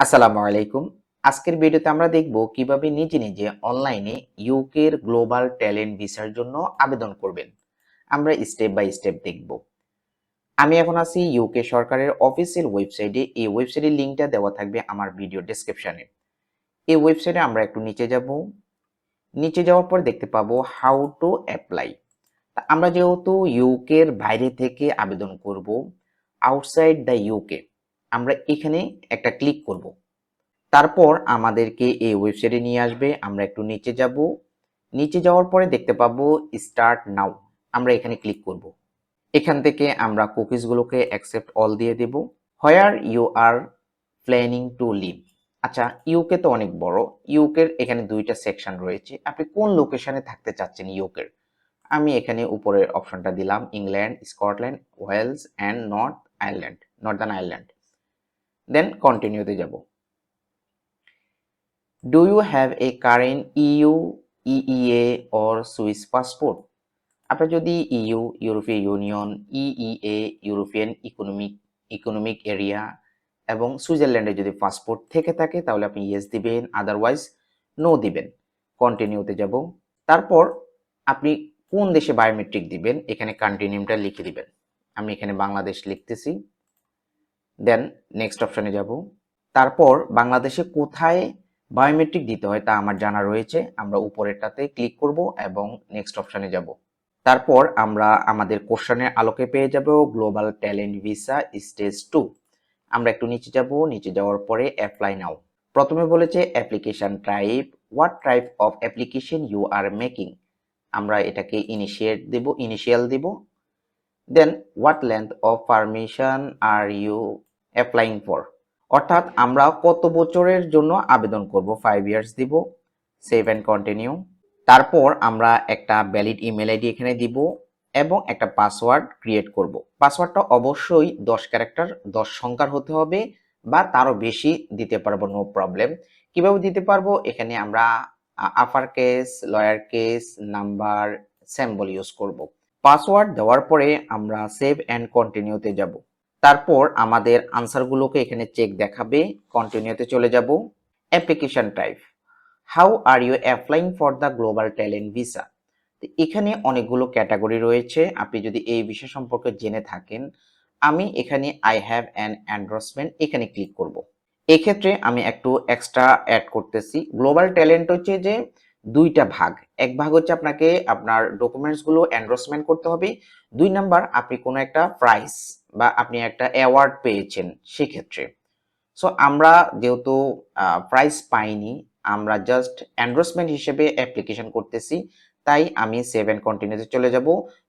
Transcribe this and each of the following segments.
আসসালামু আলাইকুম। আজকের ভিডিওতে আমরা দেখব কীভাবে নিজে নিজে অনলাইনে ইউকের গ্লোবাল ট্যালেন্ট ভিসার জন্য আবেদন করবেন। আমরা স্টেপ বাই স্টেপ দেখব। আমি এখন আছি ইউকে সরকারের অফিসিয়াল ওয়েবসাইটে। এই ওয়েবসাইটের লিঙ্কটা দেওয়া থাকবে আমার ভিডিও ডেসক্রিপশনে। এই ওয়েবসাইটে আমরা একটু নিচে যাব। নিচে যাওয়ার পর দেখতে পাবো হাউ টু অ্যাপ্লাই আমরা যেহেতু ইউকের বাইরে থেকে আবেদন করব আউটসাইড দ্য ইউকে আমরা এখানে একটা ক্লিক করব। তারপর আমাদেরকে এই ওয়েবসাইটে নিয়ে আসবে, আমরা একটু নিচে যাব। নিচে যাওয়ার পরে দেখতে পাবো স্টার্ট নাও আমরা এখানে ক্লিক করব। এখান থেকে আমরা কুকিজগুলোকে অ্যাকসেপ্ট অল দিয়ে দেব। Where you are planning to live আচ্ছা ইউকে তো অনেক বড়। ইউকের এখানে দুইটা সেকশন রয়েছে। আপনি কোন লোকেশনে থাকতে চাচ্ছেন ইউকের আমি এখানে উপরের অপশনটা দিলাম England Scotland Wales and north Ireland Northern Ireland then কন্টিনিউতে যাব। Do you have a current EU EEA or Swiss passport আপনার যদি ইউ ইউরোপীয় Union EEA European economic economic area এবং সুইজারল্যান্ডে যদি পাসপোর্ট থেকে থাকে, তাহলে আপনি ইয়েস দিবেন আদারওয়াইজ নো দিবেন। কন্টিনিউতে যাব। তারপর আপনি কোন দেশে বায়োমেট্রিক দিবেন? এখানে কান্ট্রি নেমটা লিখে দিবেন। আমি এখানে বাংলাদেশ লিখতেছি। দেন নেক্সট অপশনে যাব। তারপর বাংলাদেশে কোথায় বায়োমেট্রিক দিতে হয় তা আমার জানা রয়েছে। আমরা উপরেরটাতে ক্লিক করব এবং নেক্সট অপশনে যাব। তারপর আমরা আমাদের কোশ্চেনের আলোকে পেয়ে যাব global talent visa stage two আমরা একটু নিচে যাব, নিচে যাওয়ার পরে অ্যাপ্লাই নাও প্রথমে বলেছে application type what type of application you are making আমরা এটাকে ইনিশিয়েট দেব initial Dev. Then what length of permission are you applying for অর্থাৎ আমরা কত বছরের জন্য আবেদন করব? ফাইভ ইয়ার্স দিব সেভ অ্যান্ড কন্টিনিউ তারপর আমরা একটা ভ্যালিড ইমেল আইডি এখানে দিব এবং একটা পাসওয়ার্ড ক্রিয়েট করব। পাসওয়ার্ডটা অবশ্যই দশ ক্যারেক্টার দশ সংখ্যার হতে হবে বা তারও বেশি দিতে পারব নো প্রবলেম কীভাবে দিতে পারব? এখানে আমরা upper case lower case number symbol use করব। পাসওয়ার্ড দেওয়ার পরে আমরা সেভ অ্যান্ড কন্টিনিউতে যাব। তারপর আমাদের আনসারগুলোকে এখানে চেক দেখাবে। কন্টিনিউতে চলে যাব। Application type how are you applying for the global talent visa এখানে অনেকগুলো ক্যাটাগরি রয়েছে। আপনি যদি এই বিষয় সম্পর্কে জেনে থাকেন, আমি এখানে আই হ্যাভ অ্যান অ্যান্ড্রসমেন্ট এখানে ক্লিক করব। এক্ষেত্রে আমি একটু এক্সট্রা অ্যাড করতেছি। গ্লোবাল ট্যালেন্ট হচ্ছে যে দুইটা ভাগ। এক ভাগ হচ্ছে আপনাকে আপনার ডকুমেন্টসগুলো এন্ডোর্সমেন্ট করতে হবে। দুই নাম্বার আপনি কোনো একটা প্রাইস বা আপনি একটা অ্যাওয়ার্ড পেয়েছেন সেক্ষেত্রে। সো আমরা যেহেতু প্রাইস পাইনি, আমরা জাস্ট এন্ডোর্সমেন্ট হিসেবে অ্যাপ্লিকেশন করতেছি, তাই আমি সেভ অ্যান্ড কন্টিনিউতে চলে যাব।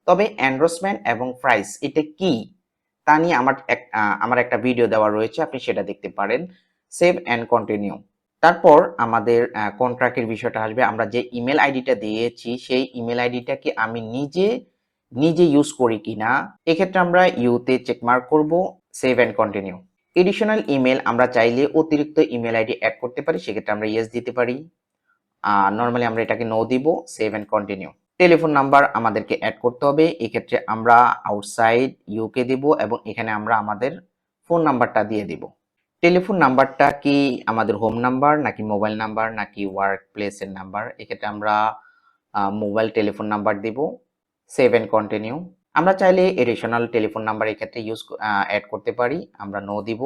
তবে এন্ডোর্সমেন্ট এবং প্রাইস এটা কি, তা নিয়ে আমার আমার একটা ভিডিও দেওয়া রয়েছে, আপনি সেটা দেখতে পারেন। সেভ অ্যান্ড কন্টিনিউ তারপর আমাদের কন্ট্রাক্টের বিষয়টা আসবে। আমরা যে ইমেল আইডিটা দিয়েছি, সেই ইমেল আইডিটাকে আমি নিজে নিজে ইউজ করি কিনা, এক্ষেত্রে আমরা ইউতে চেকমার্ক করব save and continue additional email আমরা চাইলে অতিরিক্ত ইমেল আইডি অ্যাড করতে পারি, সেক্ষেত্রে আমরা ইয়েস দিতে পারি। আর নর্মালি আমরা এটাকে নো দিব save and continue telephone number আমাদেরকে অ্যাড করতে হবে, এক্ষেত্রে আমরা আউটসাইড ইউকে দিব এবং এখানে আমরা আমাদের ফোন নাম্বারটা দিয়ে দিব। টেলিফোন নাম্বারটা কি আমাদের হোম নাম্বার নাকি মোবাইল নাম্বার নাকি ওয়ার্ক প্লেসের নাম্বার এক্ষেত্রে আমরা মোবাইল টেলিফোন নাম্বার দিব। সেভ অ্যান্ড কন্টিনিউ আমরা চাইলে এডিশনাল টেলিফোন নাম্বার এক্ষেত্রে ইউজ অ্যাড করতে পারি। আমরা নো দিব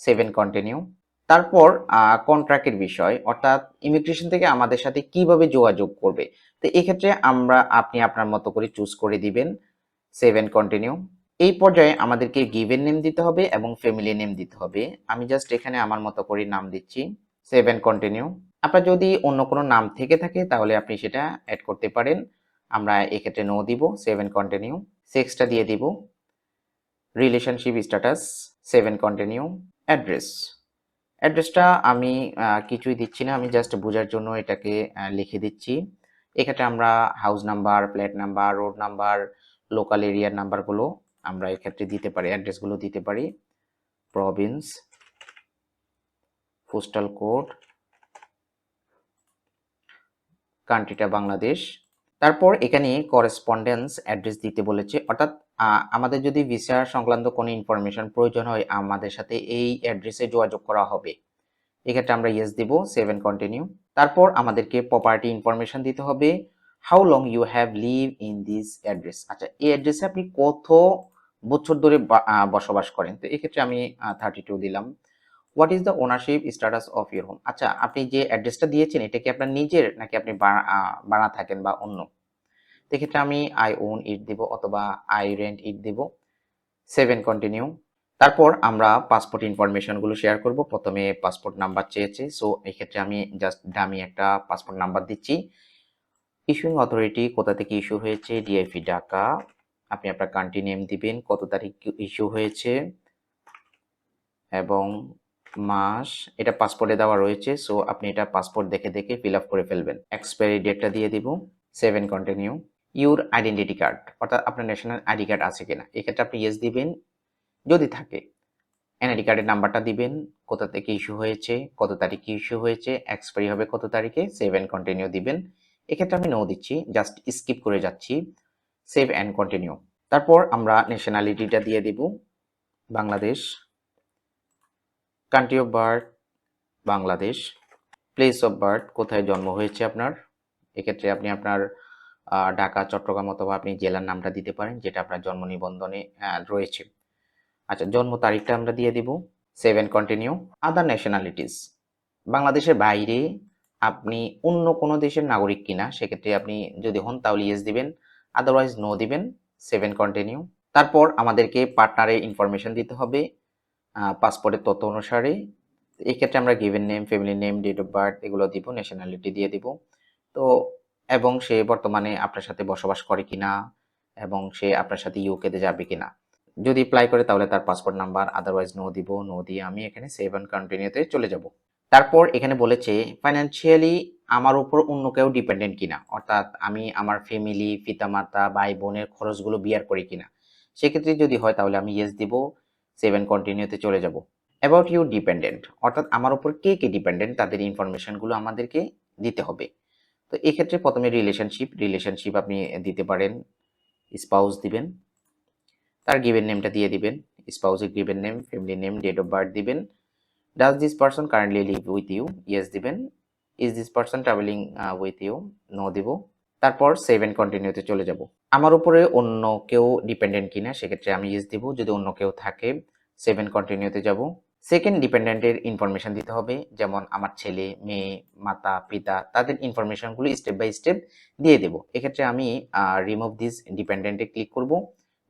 সেভ অ্যান্ড কন্টিনিউ তারপর কন্ট্রাক্টের বিষয়, অর্থাৎ ইমিগ্রেশন থেকে আমাদের সাথে কীভাবে যোগাযোগ করবে। তো এক্ষেত্রে আমরা, আপনি আপনার মতো করে চুজ করে দিবেন সেভ অ্যান্ড কন্টিনিউ এই পর্যায়ে আমাদেরকে গিভেন নেম দিতে হবে এবং ফ্যামিলি নেম দিতে হবে। আমি জাস্ট এখানে আমার মতো করে নাম দিচ্ছি সেভ অ্যান্ড কন্টিনিউ আপনার যদি অন্য কোনো নাম থেকে থাকে, তাহলে আপনি সেটা অ্যাড করতে পারেন। আমরা এক্ষেত্রে নো দিব সেভেন কন্টিনিউ সেক্সটা দিয়ে দিব। Relationship status save and continue address অ্যাড্রেসটা আমি কিছুই দিচ্ছি না, আমি জাস্ট বোঝার জন্য এটাকে লিখে দিচ্ছি। এক্ষেত্রে আমরা house number flat number road number local এরিয়ার নাম্বারগুলো আমরা এক্ষেত্রে দিতে পারি অ্যাড্রেসগুলো দিতে পারি। প্রভিন্স পোস্টাল কোড কান্ট্রিটা বাংলাদেশ। তারপর এখানে করেসপন্ডেন্স অ্যাড্রেস দিতে বলেছে। অর্থাৎ আমাদের যদি ভিসা সংক্রান্ত কোনো ইনফরমেশন প্রয়োজন হয়, আমাদের সাথে এই অ্যাড্রেসে যোগাযোগ করা হবে। এক্ষেত্রে আমরা ইয়েস দিব সেভেন কন্টিনিউ তারপর আমাদেরকে প্রপার্টি ইনফরমেশন দিতে হবে how long you have live in this address আচ্ছা এই অ্যাড্রেসে আপনি কত বছর ধরে বসবাস করেন? তো এক্ষেত্রে আমি থার্টি টু দিলাম। What is the ownership status of your home আচ্ছা আপনি যে অ্যাড্রেসটা দিয়েছেন, এটা কি আপনার নিজের নাকি আপনি বানা থাকেন বা অন্য? তো এক্ষেত্রে আমি আই ওন ইট দিব অথবা আই রেন্ট ইট দিব। সেভেন কন্টিনিউ তারপর আমরা পাসপোর্ট ইনফরমেশনগুলো শেয়ার করব। প্রথমে পাসপোর্ট নাম্বার চেয়েছে। সো এক্ষেত্রে আমি জাস্ট ডামি একটা পাসপোর্ট নাম্বার দিচ্ছি। ইস্যুইং অথরিটি কোথা থেকে ইস্যু হয়েছে? ডিআইপি ঢাকা। আপনি আপনার কান্ট্রি নেম দিবেন, কত তারিখ ইস্যু হয়েছে। এবং মাস এটা পাসপোর্টে দেওয়া রয়েছে সো আপনি এটা পাসপোর্ট দেখে দেখে ফিল আপ করে ফেলবেন। এক্সপায়ারি ডেটটা দিয়ে দিব save and continue your identity card অর্থাৎ আপনার ন্যাশনাল আইডি কার্ড আছে কিনা এক্ষেত্রে আপনি ইয়েস দিবেন, যদি থাকে। এনআইডি কার্ডের নাম্বারটা দিবেন, কোথা থেকে ইস্যু হয়েছে, কত তারিখে ইস্যু হয়েছে এক্সপায়ারি হবে কত তারিখে সেভ সেভেন কন্টিনিউ দিবেন। এক্ষেত্রে আমি নো দিচ্ছি জাস্ট স্কিপ করে যাচ্ছি সেভ অ্যান্ড কন্টিনিউ তারপর আমরা ন্যাশনালিটিটা দিয়ে দিব, Bangladesh. Country of birth Bangladesh place of birth কোথায় জন্ম হয়েছে আপনার? এক্ষেত্রে আপনি আপনার ঢাকা, চট্টগ্রাম অথবা আপনি জেলার নামটা দিতে পারেন যেটা আপনার জন্ম নিবন্ধনে রয়েছে। আচ্ছা জন্ম তারিখটা আমরা দিয়ে দিব। সেভেন কন্টিনিউ আদার ন্যাশনালিটিস বাংলাদেশের বাইরে আপনি অন্য কোনো দেশের নাগরিক কিনা, সেক্ষেত্রে আপনি যদি হন তাহলে ইয়েস দিবেন আদারওয়াইজ নো দিবেন। সেভেন কন্টিনিউ তারপর আমাদেরকে পার্টনারের ইনফরমেশন দিতে হবে। পাসপোর্টের তথ্য অনুসারে এক্ষেত্রে আমরা given name family name date of birth এগুলো দিব ন্যাশনালিটি দিয়ে দিব। তো, এবং সে বর্তমানে আপনার সাথে বসবাস করে কি না এবং সে আপনার সাথে ইউকেতে যাবে কি না যদি অ্যাপ্লাই করে তাহলে তার পাসপোর্ট নাম্বার আদারওয়াইজ নো দিব নো দিয়ে আমি এখানে সেভ সেভেন কন্টিনিউতে চলে যাব। তারপর এখানে বলেছে ফাইন্যান্সিয়ালি আমার উপর অন্য কেউ ডিপেন্ডেন্ট কিনা, অর্থাৎ আমি আমার ফ্যামিলি পিতামাতা ভাই বোনের খরচগুলো বিয়ার করি কিনা। সেক্ষেত্রে যদি হয় তাহলে আমি ইয়েস দিব সেভেন কন্টিনিউতে চলে যাব। অ্যাবাউট ইউ ডিপেন্ডেন্ট অর্থাৎ আমার উপর কে কে ডিপেন্ডেন্ট তাদের ইনফরমেশনগুলো আমাদেরকে দিতে হবে। তো এক্ষেত্রে প্রথমে রিলেশনশিপ রিলেশনশিপ আপনি দিতে পারেন স্পাউস দিবেন, তার গিভেন নেমটা দিয়ে দিবেন স্পাউসের given name family name date of birth দিবেন does this person currently live with you yes দিবেন is this person travelling with you no দিব। তারপর সেভেন কন্টিনিউতে চলে যাব। আমার উপরে অন্য কেউ ডিপেন্ডেন্ট কিনা, সেক্ষেত্রে আমি ইয়েস দিব। যদি অন্য কেউ থাকে সেভেন কন্টিনিউতে যাব। সেকেন্ড ডিপেন্ডেন্টের ইনফরমেশন দিতে হবে, যেমন আমার ছেলে, মেয়ে, মাতা, পিতা, তাদের ইনফরমেশনগুলো স্টেপ বাই স্টেপ দিয়ে দেবো। এক্ষেত্রে আমি রিমুভ দিস ডিপেন্ডেন্টে ক্লিক করব।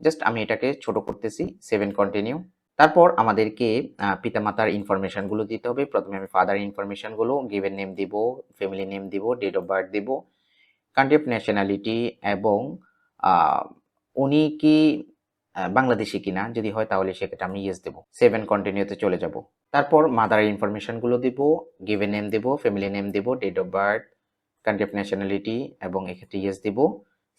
জাস্ট আমি এটাকে ছোট করতেছি সেভেন কন্টিনিউ তারপর আমাদেরকে পিতামাতার ইনফরমেশনগুলো দিতে হবে। প্রথমে আমি ফাদার ইনফরমেশনগুলো গিভেন নেম দিব ফ্যামিলি নেম দিব ডেট অফ বার্থ দিব। কান্ট্রি অফ ন্যাশনালিটি এবং উনি কি বাংলাদেশি কিনা যদি হয় তাহলে সেক্ষেত্রে আমি ইয়েস দেবো। সেভেন কন্টিনিউতে চলে যাব। তারপর মাদার ইনফরমেশনগুলো দিব গিভেন নেম দেব family name Dev date of birth country of nationality এবং এক্ষেত্রে ইয়েস দিব।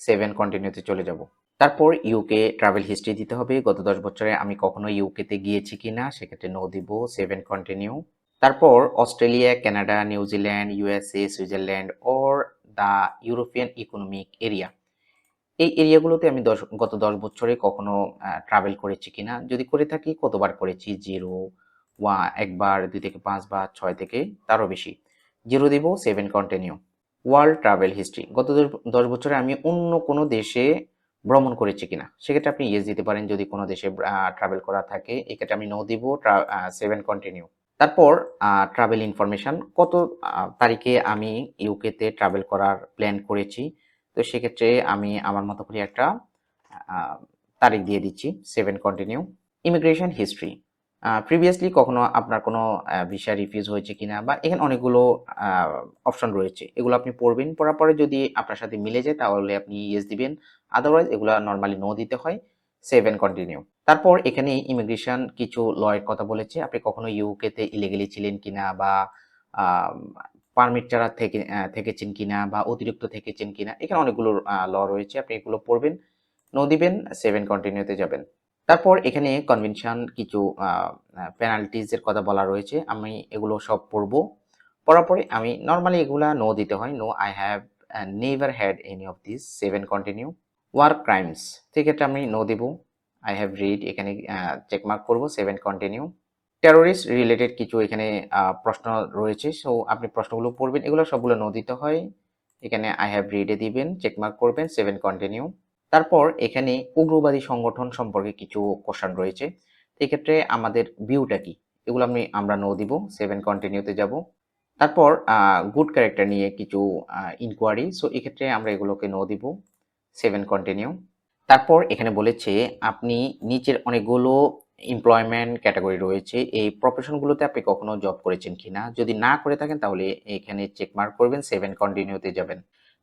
সেভেন কন্টিনিউতে চলে যাব। তারপর ইউকে ট্রাভেল হিস্ট্রি দিতে হবে। গত দশ বছরে আমি কখনো ইউকেতে গিয়েছি কি না সেক্ষেত্রে নো দিব। সেভেন কন্টিনিউ তারপর Australia Canada New Zealand USA Switzerland or the European economic area. এই এরিয়াগুলোতে আমি দশ, গত দশ বছরে কখনো ট্রাভেল করেছি কিনা? যদি করে থাকি, কতবার করেছি? জিরো ওয়া একবার, দুই থেকে পাঁচবার ছয় থেকে, তারও বেশি। জিরো দিব, save and continue world travel history গত দশ- দশ বছরে আমি অন্য কোনো দেশে ভ্রমণ করেছি কিনা? সেক্ষেত্রে আপনি ইয়েস দিতে পারেন। যদি কোনো দেশে ট্রাভেল করা থাকে, এক্ষেত্রে আমি নো দিব সেভেন কন্টিনিউ তারপর ট্রাভেল ইনফরমেশন কত তারিখে আমি ইউকেতে ট্রাভেল করার প্ল্যান করেছি। তো সেক্ষেত্রে আমি আমার মতো করে একটা তারিখ দিয়ে দিচ্ছি save and continue immigration history previously কখনো আপনার কোনো ভিসা রিফিউজ হয়েছে কিনা বা এখানে অনেকগুলো অপশন রয়েছে। এগুলো আপনি পড়বেন, পড়ার পরে যদি আপনার সাথে মিলে যায়, তাহলে আপনি ইয়েস দিবেন। আদারওয়াইজ এগুলো নর্মালি নো দিতে হয়। সেভেন কন্টিনিউ তারপর এখানে ইমিগ্রেশন কিছু লয়ের কথা বলেছে। আপনি কখনো ইউকেতে ইলিগেলি ছিলেন কিনা বা পারমিট ছাড়া থেকে থেকেছেন কিনা বা অতিরিক্ত থেকেছেন কিনা, এখানে অনেকগুলো ল রয়েছে। আপনি এগুলো পড়বেন নো দিবেন সেভেন কন্টিনিউতে যাবেন। তারপর এখানে কনভেনশন কিছু পেনাল্টিজের কথা বলা রয়েছে। আমি এগুলো সব পড়ব। পড়ার পরে আমি নর্মালি এগুলা নো দিতে হয়। No I have never had any of this save and continue war crimes সেক্ষেত্রে আমি নো দেব। আই হ্যাভ রিড এখানে চেকমার্ক করব save and continue terrorist related কিছু এখানে প্রশ্ন রয়েছে সো আপনি প্রশ্নগুলো পড়বেন, এগুলো সবগুলো নো দিতে হয়। এখানে আই হ্যাভ রিডে দিবেন চেকমার্ক করবেন সেভেন কন্টিনিউ তারপর এখানে উগ্রবাদী সংগঠন সম্পর্কে কিছু কোশ্চান রয়েছে। তো এক্ষেত্রে আমাদের ভিউটা কি? এগুলো আমি, আমরা নো দিব সেভেন কন্টিনিউতে যাব। তারপর গুড ক্যারেক্টার নিয়ে কিছু ইনকোয়ারি সো এক্ষেত্রে আমরা এগুলোকে নো দিব। Save and continue. তারপর এখানে বলেছে, আপনি নিচের অনেকগুলো এমপ্লয়মেন্ট ক্যাটাগরি রয়েছে, এই প্রফেশনগুলোতে আপনি কখনো জব করেছেন কিনা? যদি না করে থাকেন, তাহলে এখানে চেক মার্ক করবেন সেভেন কন্টিনিউতে যাবেন।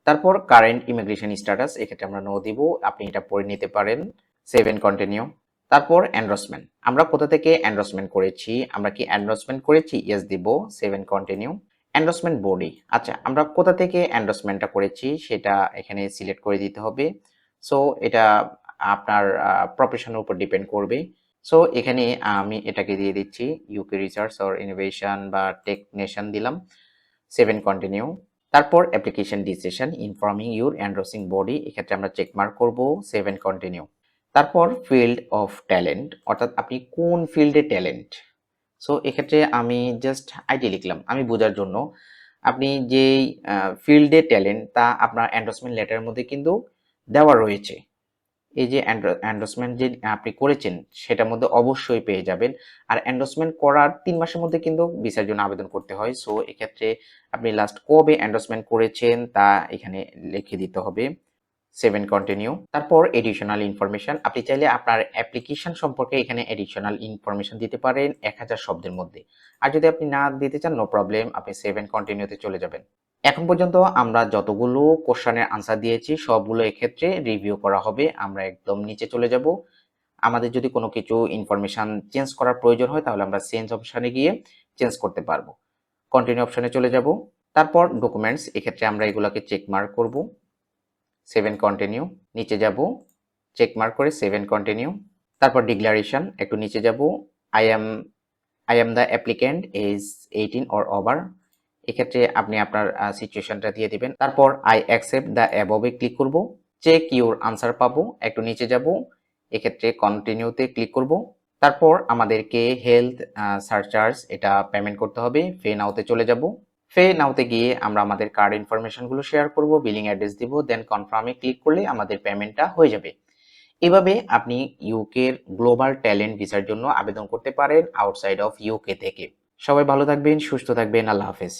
তারপর কারেন্ট ইমিগ্রেশন স্ট্যাটাস এক্ষেত্রে আমরা নো দিব, আপনি এটা পড়ে নিতে পারেন সেভেন কন্টিনিউ তারপর এন্ডোর্সমেন্ট আমরা কোথা থেকে এন্ডোর্সমেন্ট করেছি? আমরা কি এন্ডোর্সমেন্ট করেছি? ইয়েস দিব সেভেন কন্টিনিউ এন্ডোর্সমেন্ট বডি আচ্ছা আমরা কোথা থেকে এন্ডোর্সমেন্টটা করেছি সেটা এখানে সিলেক্ট করে দিতে হবে। সো এটা আপনার প্রফেশনের উপর ডিপেন্ড করবে। সো এখানে আমি এটাকে দিয়ে দিচ্ছি ইউকে রিসার্চ অর ইনোভেশন বা টেকনেশন দিলাম। সেভেন কন্টিনিউ তারপর application decision informing your endorsing body এক্ষেত্রে আমরা চেক মার্ক করব সেভেন কন্টিনিউ তারপর ফিল্ড অফ ট্যালেন্ট অর্থাৎ আপনি কোন ফিল্ডে ট্যালেন্ট সো এক্ষেত্রে আমি জাস্ট আইডি লিখলাম, আমি বোঝার জন্য। আপনি যেই ফিল্ডে ট্যালেন্ট তা আপনার অ্যান্ডোসমেন্ট লেটারের মধ্যে কিন্তু দেওয়া রয়েছে। এই যে অ্যান্ডোসমেন্ট যে আপনি করেছেন, সেটার মধ্যে অবশ্যই পেয়ে যাবেন। আর অ্যান্ডোসমেন্ট করার তিন মাসের মধ্যে কিন্তু ভিসার জন্য আবেদন করতে হয়। সো এক্ষেত্রে আপনি লাস্ট কবে অ্যান্ডোসমেন্ট করেছেন, তা এখানে লিখে দিতে হবে। সেভেন কন্টিনিউ তারপর এডিশনাল ইনফরমেশন আপনি চাইলে আপনার অ্যাপ্লিকেশন সম্পর্কে এখানে এডিশনাল ইনফরমেশন দিতে পারেন এক হাজার শব্দের মধ্যে। আর যদি আপনি না দিতে চান নো প্রবলেম আপনি সেভেন কন্টিনিউতে চলে যাবেন। এখন পর্যন্ত আমরা যতগুলো কোশ্চানের আনসার দিয়েছি, সবগুলো এক্ষেত্রে রিভিউ করা হবে। আমরা একদম নিচে চলে যাব। আমাদের যদি কোনো কিছু ইনফরমেশন চেঞ্জ করার প্রয়োজন হয়, তাহলে আমরা চেঞ্জ অপশানে গিয়ে চেঞ্জ করতে পারব। কন্টিনিউ অপশানে চলে যাব। তারপর ডকুমেন্টস এক্ষেত্রে আমরা এগুলোকে চেক মার্ক করব। সেভেন কন্টিনিউ নিচে যাব চেক মার্ক করে সেভেন কন্টিনিউ তারপর ডিক্লারেশন একটু নিচে যাব I am I am the applicant age eighteen or over এক্ষেত্রে আপনি আপনার সিচুয়েশনটা দিয়ে দিবেন। তারপর I accept the above click করব চেক ইউর আনসার পাবো, একটু নিচে যাব, এক্ষেত্রে কন্টিনিউতে ক্লিক করব। তারপর আমাদেরকে হেলথ সার্চার্জ এটা পেমেন্ট করতে হবে ফে নাওতে চলে যাব। ফে নাওতে গিয়ে আমরা আমাদের কার্ড ইনফরমেশনগুলো শেয়ার করব বিলিং অ্যাড্রেস দিব দেন কনফার্মে ক্লিক করলে আমাদের পেমেন্টটা হয়ে যাবে। এভাবে আপনি ইউকের গ্লোবাল ট্যালেন্ট ভিসার জন্য আবেদন করতে পারেন আউটসাইড অফ ইউকে থেকে। সবাই ভালো থাকবেন, সুস্থ থাকবেন, আল্লাহ হাফেজ।